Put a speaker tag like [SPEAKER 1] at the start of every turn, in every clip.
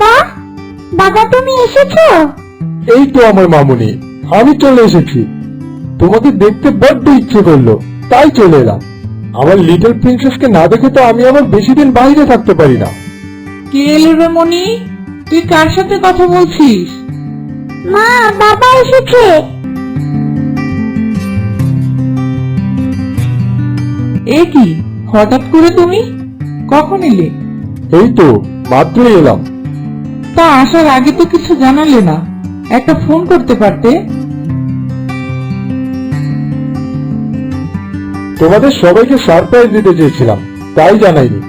[SPEAKER 1] বাবা বাবা তুমি এসেছ?
[SPEAKER 2] এই তো আমার মামুনি আমি চলে এসেছি। তোমাকে দেখতে বড্ড ইচ্ছে করল তাই চলে এলাম। আমার লিটল প্রিন্সেসকে না দেখে তো আমি আমার বেশি দিন বাইরে থাকতে পারি না।
[SPEAKER 3] কে এলো রে মনি তুই কার সাথে কথা বলছিস?
[SPEAKER 1] মা বাবা এসেছে।
[SPEAKER 3] এ কি হঠাৎ করে তুমি? কখন এলে?
[SPEAKER 2] এই তো মাত্রই এলাম।
[SPEAKER 3] তা আসার আগে তো কিছু জানালে না। একটা ফোন করতে পারতে।
[SPEAKER 2] তোমাদের সবাইকে সারপ্রাইজ দিতে চেয়েছিলাম তাই জানাইনি।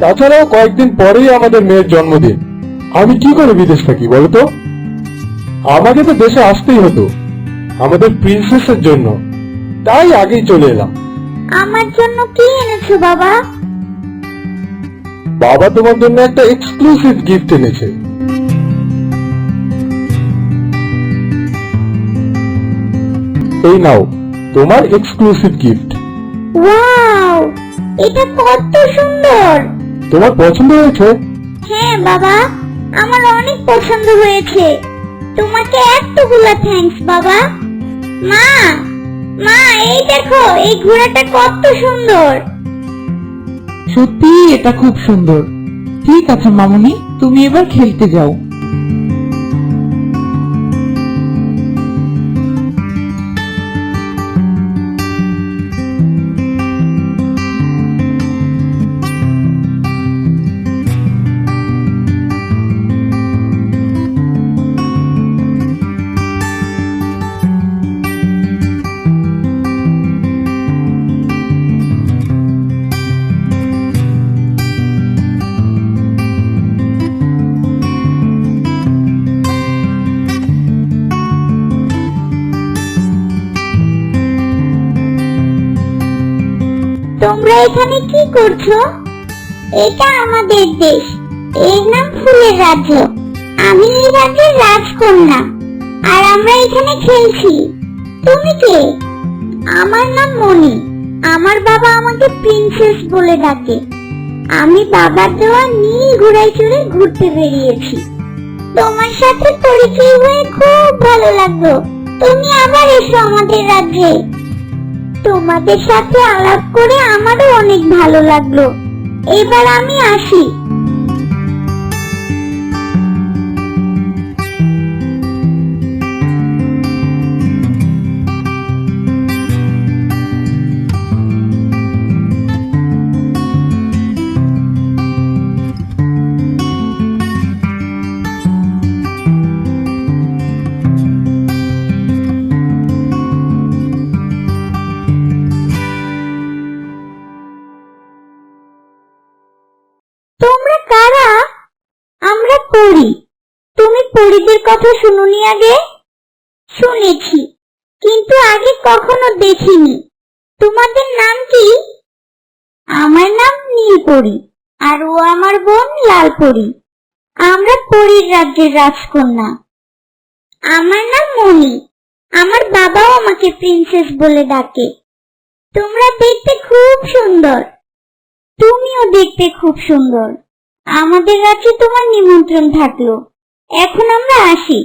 [SPEAKER 2] তাছাড়াও কয়েকদিন পরেই আমাদের মেয়ের জন্মদিন। আমি কি করে বিদেশ থাকি বলতো আমাকে তো দেশে আসতেই হতো আমাদের প্রিন্সেসের জন্য। তাই আগেই চলে এলাম।
[SPEAKER 1] আমার জন্য কি এনেছো বাবা?
[SPEAKER 2] বাবা তোমার জন্য একটা এক্সক্লুসিভ গিফট এনেছে। এই নাও তোমার এক্সক্লুসিভ গিফট
[SPEAKER 1] ওয়াও এটা কত সুন্দর!
[SPEAKER 2] তোমার পছন্দ হয়েছে?
[SPEAKER 1] হ্যাঁ বাবা আমার অনেক পছন্দ হয়েছে। তোমাকে এতগুলা থ্যাঙ্কস বাবা। মা মা এই দেখো এই ঘোড়াটা কত সুন্দর।
[SPEAKER 3] সত্যি এটা খুব সুন্দর। ঠিক আছে মামুনি তুমি এবার খেলতে যাও।
[SPEAKER 1] তোমরা এখানে কি করছ? এটা আমাদের দেশ। এর নাম ফুলের রাজ্য। আমি এই রাজ্যের রাজকন্যা। আর আমরা এখানে খেলছি। তুমি কে? আমার নাম মনি আমার বাবা আমাকে প্রিন্সেস বলে ডাকে। আমি বাবার দেওয়া নীল ঘোড়ায় চড়ে ঘুরতে বেরিয়েছি। তোমার সাথে পরিচয় হয়ে খুব ভালো লাগল। তুমি আবার এসো আমাদের রাজ্যে। তোমাদের সাথে আলাপ করে আমারও অনেক ভালো লাগল। এবার আমি আসি। পরিদের কথা শুনুনি আগে? শুনেছি, কিন্তু আগে কখনো দেখিনি। তোমাদের নাম কি? আমার নাম নীলপরি, আর ও আমার বোন লালপরি। আমরা পরীর রাজ্যের রাজকন্যা। আমার নাম মনি আমার বাবাও আমাকে প্রিন্সেস বলে ডাকে। তোমরা দেখতে খুব সুন্দর। তুমিও দেখতে খুব সুন্দর। আমাদের রাজ্যে তোমার নিমন্ত্রণ থাকল। এখন আমরা আসি।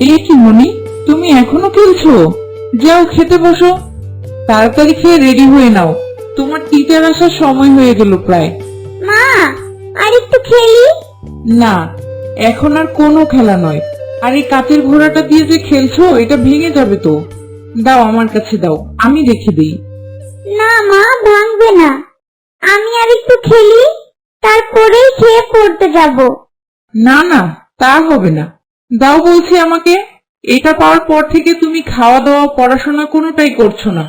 [SPEAKER 3] এ কি মনি তুমি এখনও খেলছো? যাও খেতে বসো। তাড়াতাড়ি খেয়ে রেডি হয়ে নাও। তোমার টিচার আসার সময় হয়ে গেল প্রায়।
[SPEAKER 1] একটু খেলি?
[SPEAKER 3] না এখন আর কোনো খেলা নয়। আর এই কাচের ঘোড়াটা দিয়ে যে খেলছো এটা ভেঙে যাবে তো। দাও আমার কাছে দাও আমি রেখে দিই।
[SPEAKER 1] না মা ভাঙবে না। আমি আর একটু খেলি তারপরেই খেয়ে পড়তে যাব।
[SPEAKER 3] না না তা হবে না। দাও বলছি আমাকে এটা পাওয়ার পর থেকে তুমি খাওয়া দাওয়া পড়াশোনা কোনোটাই করছ না।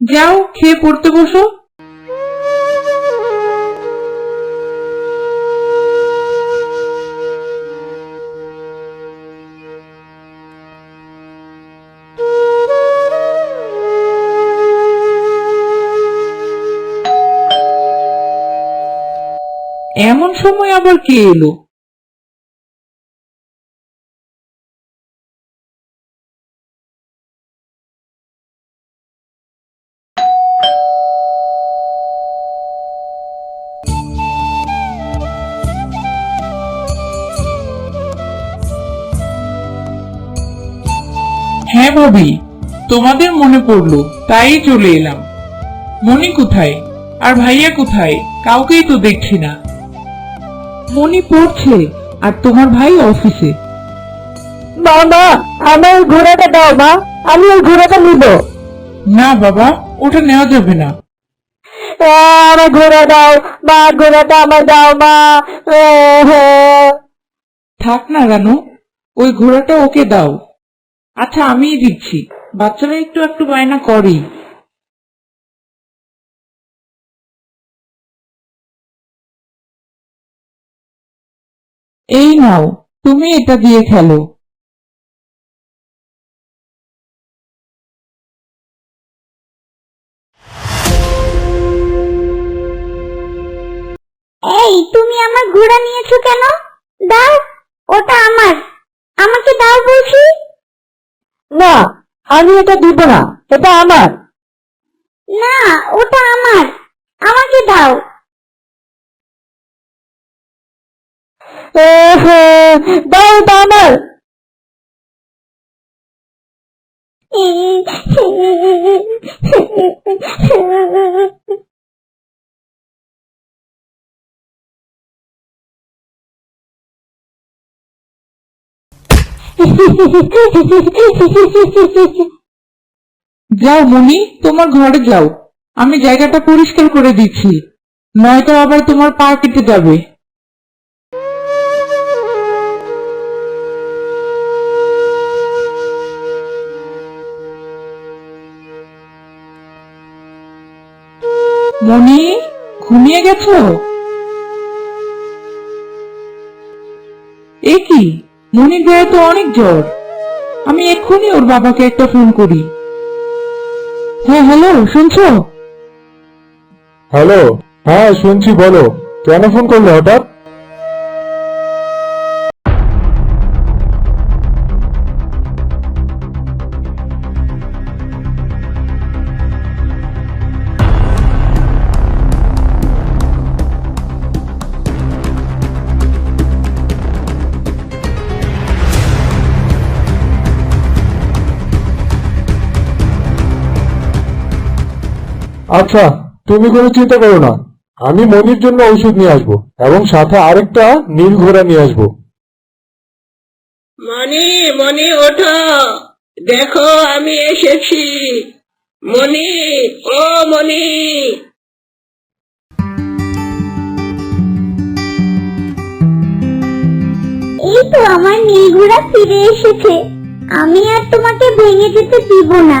[SPEAKER 3] যাও খেয়ে পড়তে বসো। এমন সময় আবার কে এলো? হ্যাঁ ভাবি, তোমাদের মনে পড়ল তাই চলে এলাম। মনি কোথায়? আর ভাইয়া কোথায়? কাউকেই তো দেখছি না। মনি পড়ছে আর তোমার ভাই অফিসে।
[SPEAKER 4] মা মা আমার ঘোড়াটা দাও মা। আমি ওই ঘোড়াটা নিব।
[SPEAKER 3] না বাবা ওটা নেওয়া যাবে না।
[SPEAKER 4] আমার ঘোড়া দাও মা ঘোড়াটা আমার দাও মা।
[SPEAKER 3] থাক না রানু ওই ঘোড়াটা ওকে দাও। আচ্ছা আমিই দিচ্ছি। বাচ্চারা একটু একটু বায়না করেই। এই নাও তুমি এটা দিয়ে খেলো।
[SPEAKER 1] এই তুমি আমার ঘোড়া নিয়েছো কেন? দাও ওটা আমার। আমাকে দাও বলছি।
[SPEAKER 4] না আমি এটা দিব না এটা আমার।
[SPEAKER 1] না ওটা আমার। আমাকে দাও।
[SPEAKER 4] দাও আমার।
[SPEAKER 3] যাও মনি তোমার ঘরে যাও। আমি জায়গাটা পরিষ্কার করে দিচ্ছি। নয়তো আবার তোমার পা কেটে যাবে। মনি ঘুমিয়ে গেছ? এ কি? মনির গায়ে তো অনেক জ্বর। আমি এক্ষুনি ওর বাবাকে একটা ফোন করি। হ্যাঁ হ্যালো, শুনছো?
[SPEAKER 2] হ্যালো হ্যাঁ শুনছি, বলো। কেন ফোন করলে হঠাৎ? আচ্ছা তুমি কোনো চিন্তা করো না। আমি মনির জন্য ঔষধ নিয়ে আসব এবং সাথে আরেকটা নীল ঘোড়া নিয়ে আসব।
[SPEAKER 5] মনি মনি ওঠো। দেখো আমি এসেছি। মনি ও মনি।
[SPEAKER 1] এই তো আমার নীল ঘোড়া ফিরে এসেছে। আমি আর তোমাকে ভেঙে যেতে দিব না।